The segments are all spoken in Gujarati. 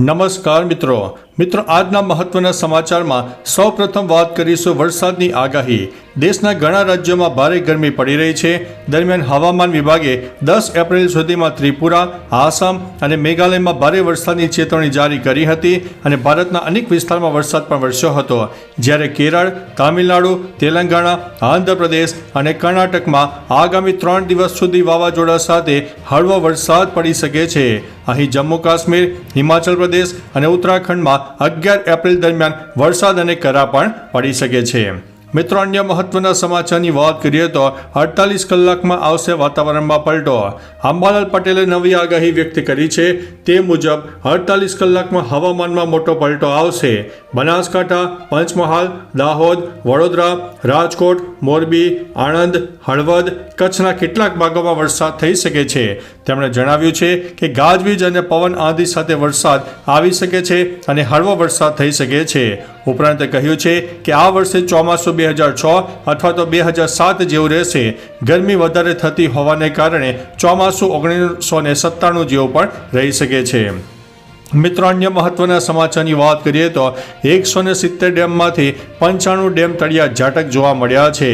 નમસ્કાર મિત્રો. મિત્રો આજના મહત્વના સમાચારમાં સૌપ્રથમ વાત કરીશું વરસાદની આગાહી. દેશના ઘણા રાજ્યોમાં ભારે ગરમી પડી રહી છે. દરમિયાન હવામાન વિભાગે દસ એપ્રિલ સુધીમાં ત્રિપુરા, આસામ અને મેઘાલયમાં ભારે વરસાદની ચેતવણી જારી કરી હતી અને ભારતના અનેક વિસ્તારમાં વરસાદ પણ વરસ્યો હતો. જ્યારે કેરળ, તામિલનાડુ, તેલંગાણા, આંધ્રપ્રદેશ અને કર્ણાટકમાં આગામી ત્રણ દિવસ સુધી વાવાઝોડા સાથે હળવો વરસાદ પડી શકે છે. અહીં જમ્મુ કાશ્મીર હિમાચલ પ્રદેશ અને ઉત્તરાખંડમાં અગિયાર એપ્રિલ દરમિયાન વરસાદ અને કરા પણ પડી શકે છે. મિત્રો, અન્ય મહત્વના સમાચારની વાત કરીએ તો અડતાલીસ કલાકમાં આવશે વાતાવરણમાં પલટો. અંબાલાલ પટેલે નવી આગાહી વ્યક્ત કરી છે. તે મુજબ, અડતાલીસ કલાકમાં હવામાનમાં મોટો પલટો આવશે. બનાસકાંઠા, પંચમહાલ, દાહોદ, વડોદરા, રાજકોટ, મોરબી, આણંદ, હળવદ, કચ્છના કેટલાક ભાગોમાં વરસાદ થઈ શકે છે. તેમણે જણાવ્યું છે કે ગાજવીજ અને પવન આંધી સાથે વરસાદ આવી શકે છે અને હળવો વરસાદ થઈ શકે છે. ઉપરાંત કહ્યું છે કે આ વર્ષે ચોમાસું બે હજાર છ અથવા તો બે હજાર સાત જેવું રહેશે. ગરમી વધારે થતી હોવાને કારણે ચોમાસું ઓગણીસો ને સત્તાણું જેવું પણ રહી શકે છે. મિત્રો, અન્ય મહત્વના સમાચારની વાત કરીએ તો એકસો ને સિત્તેર ડેમમાંથી પંચાણું ડેમ તળિયા ઝાટક જોવા મળ્યા છે.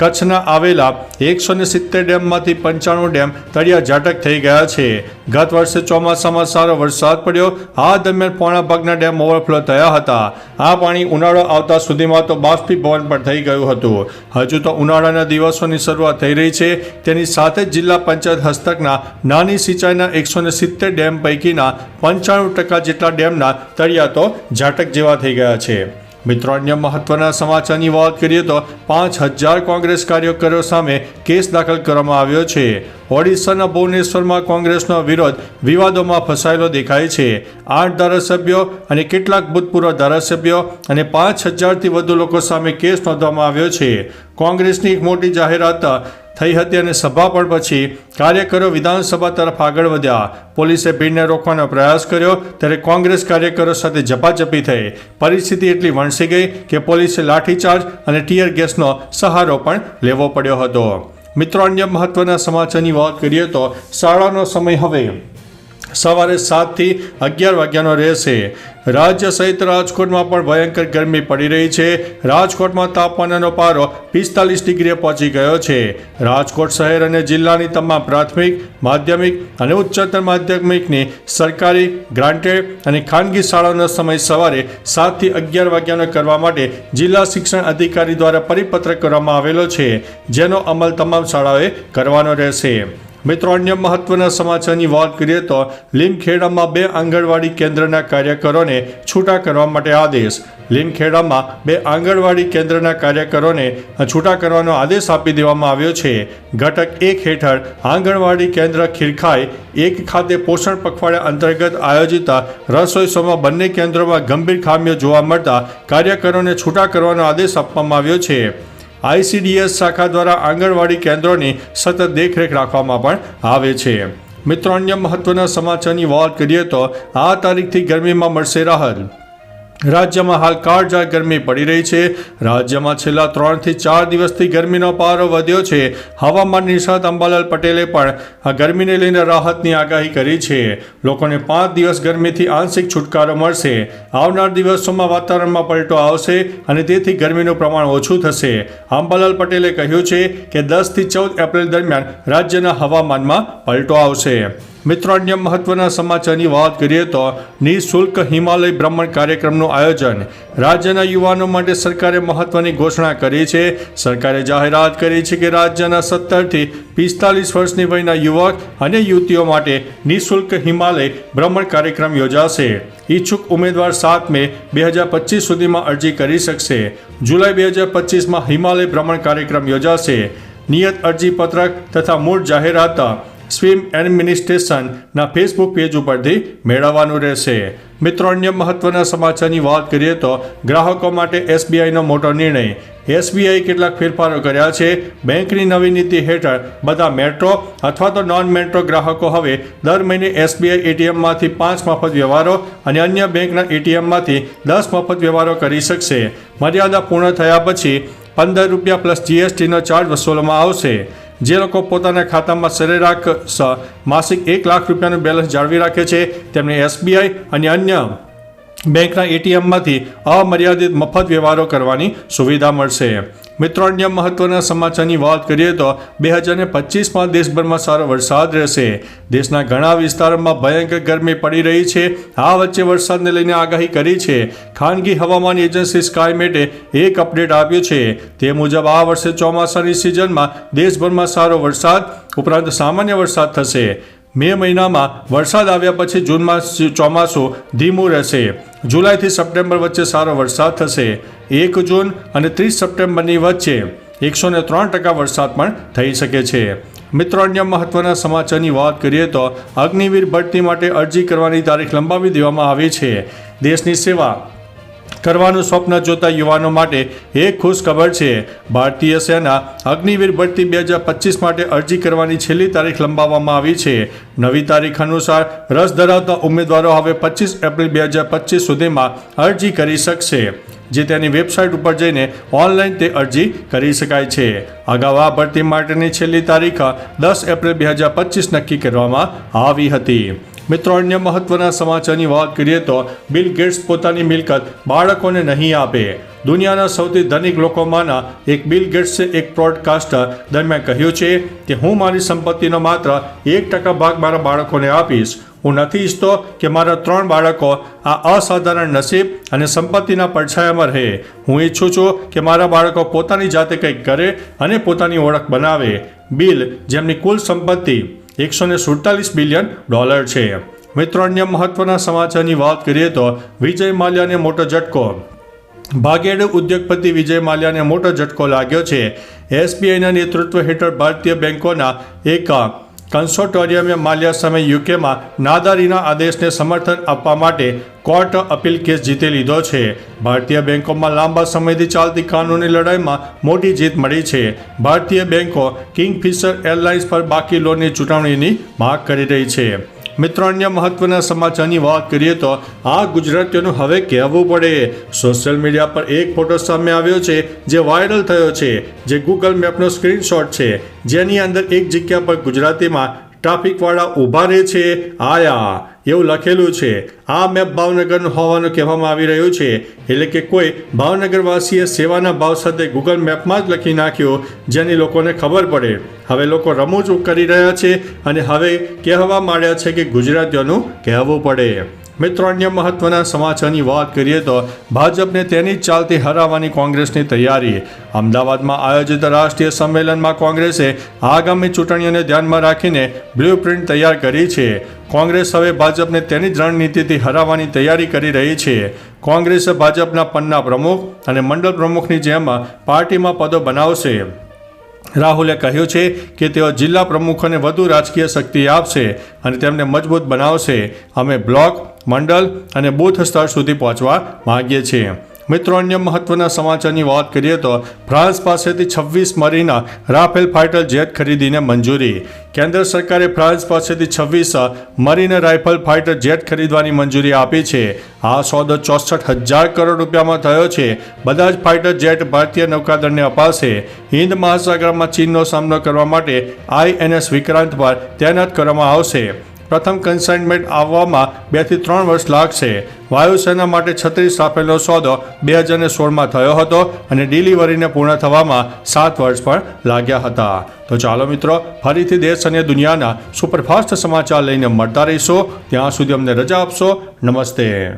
કચ્છના આવેલા એકસો ને સિત્તેર ડેમમાંથી પંચાણું ડેમ તળિયા ઝાટક થઈ ગયા છે. ગત વર્ષે ચોમાસામાં સારો વરસાદ પડ્યો. આ દરમિયાન પોણા ભાગના ડેમ ઓવરફ્લો થયા હતા. આ પાણી ઉનાળો આવતા સુધીમાં તો બાષ્પીભવન પણ થઈ ગયું હતું. હજુ તો ઉનાળાના દિવસોની શરૂઆત થઈ રહી છે. તેની સાથે જ જિલ્લા પંચાયત હસ્તકના નાની સિંચાઈના એકસો ને સિત્તેર ડેમ પૈકીના પંચાણું ટકા જેટલા ડેમના તળિયા તો ઝાટક જેવા થઈ ગયા છે. મિત્રો, અન્ય મહત્વના સમાચારની વાત કરીએ તો પાંચ હજાર કોંગ્રેસ કાર્યકરો સામે કેસ દાખલ કરવામાં આવ્યો છે. ઓડિશાના ભુવનેશ્વરમાં કોંગ્રેસનો વિરોધ વિવાદોમાં ફસાયેલો દેખાય છે. આઠ ધારાસભ્યો અને કેટલાક ભૂતપૂર્વ ધારાસભ્યો અને પાંચ હજારથી વધુ લોકો સામે કેસ નોંધવામાં આવ્યો છે. કોંગ્રેસની એક મોટી જાહેરાત થઈ હતી અને સભા પણ પછી કાર્યકરો વિધાનસભા તરફ આગળ વધ્યા. પોલીસે ભીડને રોકવાનો પ્રયાસ કર્યો, ત્યારે કોંગ્રેસ કાર્યકરો સાથે ઝપાઝપી થઈ. પરિસ્થિતિ એટલી વણસી ગઈ કે પોલીસે લાઠીચાર્જ અને ટીયર ગેસનો સહારો પણ લેવો પડ્યો હતો. મિત્રો, અન્ય મહત્વના સમાચારની વાત કરીએ તો શાળાનો સમય હવે સવારે સાતથી અગિયાર વાગ્યાનો રહેશે. રાજ્ય સહિત રાજકોટમાં પણ ભયંકર ગરમી પડી રહી છે. રાજકોટમાં તાપમાનનો પારો પિસ્તાલીસ ડિગ્રીએ પહોંચી ગયો છે. રાજકોટ શહેર અને જિલ્લાની તમામ પ્રાથમિક, માધ્યમિક અને ઉચ્ચતર માધ્યમિકની સરકારી, ગ્રાન્ટેડ અને ખાનગી શાળાનો સમય સવારે સાતથી અગિયાર વાગ્યાનો કરવા માટે જિલ્લા શિક્ષણ અધિકારી દ્વારા પરિપત્ર કરવામાં આવેલો છે, જેનો અમલ તમામ શાળાઓએ કરવાનો રહેશે. મિત્રો, અન્ય મહત્વના સમાચારની વાત કરીએ તો લીમખેડામાં બે આંગણવાડી કેન્દ્રના કાર્યકરોને છૂટા કરવા માટે આદેશ. લીમખેડામાં બે આંગણવાડી કેન્દ્રના કાર્યકરોને છૂટા કરવાનો આદેશ આપી દેવામાં આવ્યો છે. ઘટક એક હેઠળ આંગણવાડી કેન્દ્ર ખીરખાઈ, એક ખાતે પોષણ પખવાડિયા અંતર્ગત આયોજિત રસોઈ શોમાં બંને કેન્દ્રોમાં ગંભીર ખામીઓ જોવા મળતા કાર્યકરોને છૂટા કરવાનો આદેશ આપવામાં આવ્યો છે. આઈસીડીએસ શાખા દ્વારા આંગણવાડી કેન્દ્રોની સતત દેખરેખ રાખવામાં પણ આવે છે. મિત્રો, અન્ય મહત્વના સમાચારની વાત કરીએ તો આ તારીખથી ગરમીમાં મળશે રાહત. રાજ્યમાં હાલ કાળજાળ ગરમી પડી રહી છે. રાજ્યમાં છેલ્લા ત્રણથી ચાર દિવસથી ગરમીનો પારો વધ્યો છે. હવામાન નિષ્ણાત અંબાલાલ પટેલે પણ આ ગરમીને લઈને રાહતની આગાહી કરી છે. લોકોને પાંચ દિવસ ગરમીથી આંશિક છુટકારો મળશે. આવનાર દિવસોમાં વાતાવરણમાં પલટો આવશે અને તેથી ગરમીનું પ્રમાણ ઓછું થશે. અંબાલાલ પટેલે કહ્યું છે કે દસથી ચૌદ એપ્રિલ દરમિયાન રાજ્યના હવામાનમાં પલટો આવશે. મિત્રો અન્ય મહત્વના સમાચારની વાત કરીએ તો નિઃશુલ્ક હિમાલય ભ્રમણ કાર્યક્રમનું આયોજન રાજ્યના યુવાનો માટે સરકારે મહત્વની ઘોષણા કરી છે. સરકારે જાહેરાત કરી છે કે રાજ્યના સત્તરથી પિસ્તાલીસ વર્ષની વયના યુવક અને યુવતીઓ માટે નિઃશુલ્ક હિમાલય ભ્રમણ કાર્યક્રમ યોજાશે. ઈચ્છુક ઉમેદવાર સાત મે બે હજાર પચીસ સુધીમાં અરજી કરી શકશે. જુલાઈ બે હજાર પચીસમાં હિમાલય ભ્રમણ કાર્યક્રમ યોજાશે. નિયત અરજી પત્રક તથા મૂળ જાહેરાત સ્વિમ એડમિનિસ્ટ્રેશનના ફેસબુક પેજ ઉપરથી મેળવવાનું રહેશે. મિત્રો, અન્ય મહત્વના સમાચારની વાત કરીએ તો ગ્રાહકો માટે એસબીઆઈનો મોટો નિર્ણય. એસબીઆઈ કેટલાક ફેરફારો કર્યા છે. બેંકની નવી નીતિ હેઠળ બધા મેટ્રો અથવા તો નોન મેટ્રો ગ્રાહકો હવે દર મહિને એસબીઆઈ એટીએમમાંથી પાંચ મફત વ્યવહારો અને અન્ય બેંકના એટીએમમાંથી દસ મફત વ્યવહારો કરી શકશે. મર્યાદા પૂર્ણ થયા પછી પંદર રૂપિયા પ્લસ જીએસટીનો ચાર્જ વસૂલવામાં આવશે. જે લોકો પોતાના ખાતામાં સરેરાશ માસિક એક લાખ રૂપિયાનું બેલેન્સ જાળવી રાખે છે, તેમને એસબીઆઈ અને અન્ય બેંકના એટીએમમાંથી અમર્યાદિત મફત વ્યવહારો કરવાની સુવિધા મળશે. મિત્રો, અન્ય મહત્વના સમાચારની વાત કરીએ તો બે હજાર ને પચીસમાં દેશભરમાં સારો વરસાદ રહેશે. દેશના ઘણા વિસ્તારોમાં ભયંકર ગરમી પડી રહી છે. આ વચ્ચે વરસાદને લઈને આગાહી કરી છે. ખાનગી હવામાન એજન્સી સ્કાયમેટે એક અપડેટ આપ્યું છે. તે મુજબ આ વર્ષે ચોમાસાની સિઝનમાં દેશભરમાં સારો વરસાદ, ઉપરાંત સામાન્ય વરસાદ થશે. મે મહિનામાં વરસાદ આવ્યા પછી જૂનમાં ચોમાસું ધીમું રહેશે. જુલાઈથી સપ્ટેમ્બર વચ્ચે સારો વરસાદ થશે. એક જૂન અને ત્રીસ સપ્ટેમ્બરની વચ્ચે એકસો ને ત્રણ ટકા વરસાદ પણ થઈ શકે છે. મિત્રો, અન્ય મહત્વના સમાચારની વાત કરીએ તો અગ્નિવીર ભરતી માટે અરજી કરવાની તારીખ લંબાવી દેવામાં આવી છે. દેશની સેવા કરવાનું સ્વપ્ન જોતા યુવાનો માટે એક ખુશ ખબર છે. ભારતીય સેના અગ્નિવીર ભરતી બે હજાર પચીસ માટે અરજી કરવાની છેલ્લી તારીખ લંબાવવામાં આવી છે. નવી તારીખ અનુસાર રસ ધરાવતા ઉમેદવારો હવે પચીસ એપ્રિલ બે હજાર પચીસ સુધીમાં અરજી કરી શકશે. જે તેની વેબસાઇટ ઉપર જઈને ઓનલાઈન તે અરજી કરી શકાય છે. અગાઉ આ ભરતી માટેની છેલ્લી તારીખ દસ એપ્રિલ બે હજાર પચીસ નક્કી કરવામાં આવી હતી. મિત્રો, અન્ય મહત્વના સમાચારની વાત કરીએ તો બિલ ગેટ્સ પોતાની મિલકત બાળકોને નહીં આપે. દુનિયાના સૌથી ધનિક લોકોમાંના એક બિલ ગેટ્સે એક પોડકાસ્ટ દરમિયાન કહ્યું છે કે, હું મારી સંપત્તિનો માત્ર એક ટકા ભાગ મારા બાળકોને આપીશ. હું નથી ઈચ્છતો કે મારા ત્રણ બાળકો આ અસાધારણ નસીબ અને સંપત્તિના પડછાયામાં રહે. હું ઈચ્છું છું કે મારા બાળકો પોતાની જાતે કંઈક કરે અને પોતાની ઓળખ બનાવે. બિલ, જેમની કુલ સંપત્તિ એકસો ને સુડતાલીસ બિલિયન ડોલર છે. મિત્રો, અન્ય મહત્વના સમાચારની વાત કરીએ તો વિજય માલ્યાને મોટો ઝટકો. ભાગેડ ઉદ્યોગપતિ વિજય માલ્યાને મોટો ઝટકો લાગ્યો છે. એસબીઆઈના નેતૃત્વ હેઠળ ભારતીય બેંકોના એક કન્સોર્ટોરિયમે માલ્યા સામે યુકેમાં નાદારીના આદેશને સમર્થન આપવા માટે કોર્ટ અપીલ કેસ જીતી લીધો છે. ભારતીય બેંકોમાં લાંબા સમયથી ચાલતી કાનૂની લડાઈમાં મોટી જીત મળી છે. ભારતીય બેંકો કિંગફિશર એરલાઇન્સ પર બાકી લોનની ચૂંટવણીની માગ કરી રહી છે. મિત્રો, અન્ય મહત્વના સમાચારની વાત કરીએ તો આ ગુજરાતીઓનું હવે કહેવું પડે. સોશિયલ મીડિયા પર એક ફોટો સામે આવ્યો છે, જે વાયરલ થયો છે, જે ગૂગલ મેપનો સ્ક્રીનશોટ છે. જેની અંદર એક જગ્યા પર ગુજરાતીમાં, ટ્રાફિકવાળા ઊભા રહે છે, આયા. એવું લખેલું છે, આ મેપ ભાવનગરનું હોવાનું કહેવામાં આવી રહ્યું છે, એટલે કે કોઈ ભાવનગરવાસીએ સેવાના ભાવ સાથે ગૂગલ મેપમાં જ લખી નાખ્યો, જેની લોકોને ખબર પડે. હવે લોકો રમૂજ કરી રહ્યા છે અને હવે કહેવા માંડ્યા છે કે ગુજરાતીઓનું કહેવું પડે. મિત્રો, અન્ય મહત્વના સમાચારની વાત કરીએ તો ભાજપને તેની જ ચાલતી હરાવવાની કોંગ્રેસની તૈયારી. અમદાવાદમાં આયોજિત રાષ્ટ્રીય સંમેલનમાં કોંગ્રેસે આગામી ચૂંટણીઓને ધ્યાનમાં રાખીને બ્લુ પ્રિન્ટ તૈયાર કરી છે. કોંગ્રેસ હવે ભાજપને તેની જ રણનીતિથી હરાવવાની તૈયારી કરી રહી છે. કોંગ્રેસે ભાજપના પન્ના પ્રમુખ અને મંડળ પ્રમુખની જેમ પાર્ટીમાં પદો બનાવશે. રાહુલે કહ્યું છે કે તેઓ જિલ્લા પ્રમુખોને વધુ રાજકીય શક્તિ આપશે અને તેમને મજબૂત બનાવશે. અમે બ્લોક, મંડળ અને બૂથ સ્તર સુધી પહોંચવા માગીએ છીએ. મિત્રો, અન્ય મહત્વના સમાચારની વાત કરીએ તો ફ્રાન્સ પાસેથી છવ્વીસ મરીના રાફેલ ફાઇટર જેટ ખરીદીને મંજૂરી. કેન્દ્ર સરકારે ફ્રાન્સ પાસેથી છવ્વીસ મરીન રાઇફલ ફાઇટર જેટ ખરીદવાની મંજૂરી આપી છે. આ સોદો ચોસઠ હજાર કરોડ રૂપિયામાં થયો છે. બધા જ ફાઇટર જેટ ભારતીય નૌકાદળને અપાશે. હિન્દ મહાસાગરમાં ચીનનો સામનો કરવા માટે આઈએનએસ વિક્રાંત પર તૈનાત કરવામાં આવશે. પ્રથમ કન્સાઇનમેન્ટ આવવામાં બેથી ત્રણ વર્ષ લાગશે. વાયુસેના માટે છત્રીસ રાફેલનો સોદો બે હજાર સોળમાં થયો હતો અને ડિલિવરીને પૂર્ણ થવામાં સાત વર્ષ પણ લાગ્યા હતા. તો ચાલો મિત્રો, ફરીથી દેશ અને દુનિયાના સુપરફાસ્ટ સમાચાર લઈને મળતા રહીશો. ત્યાં સુધી અમને રજા આપશો. નમસ્તે.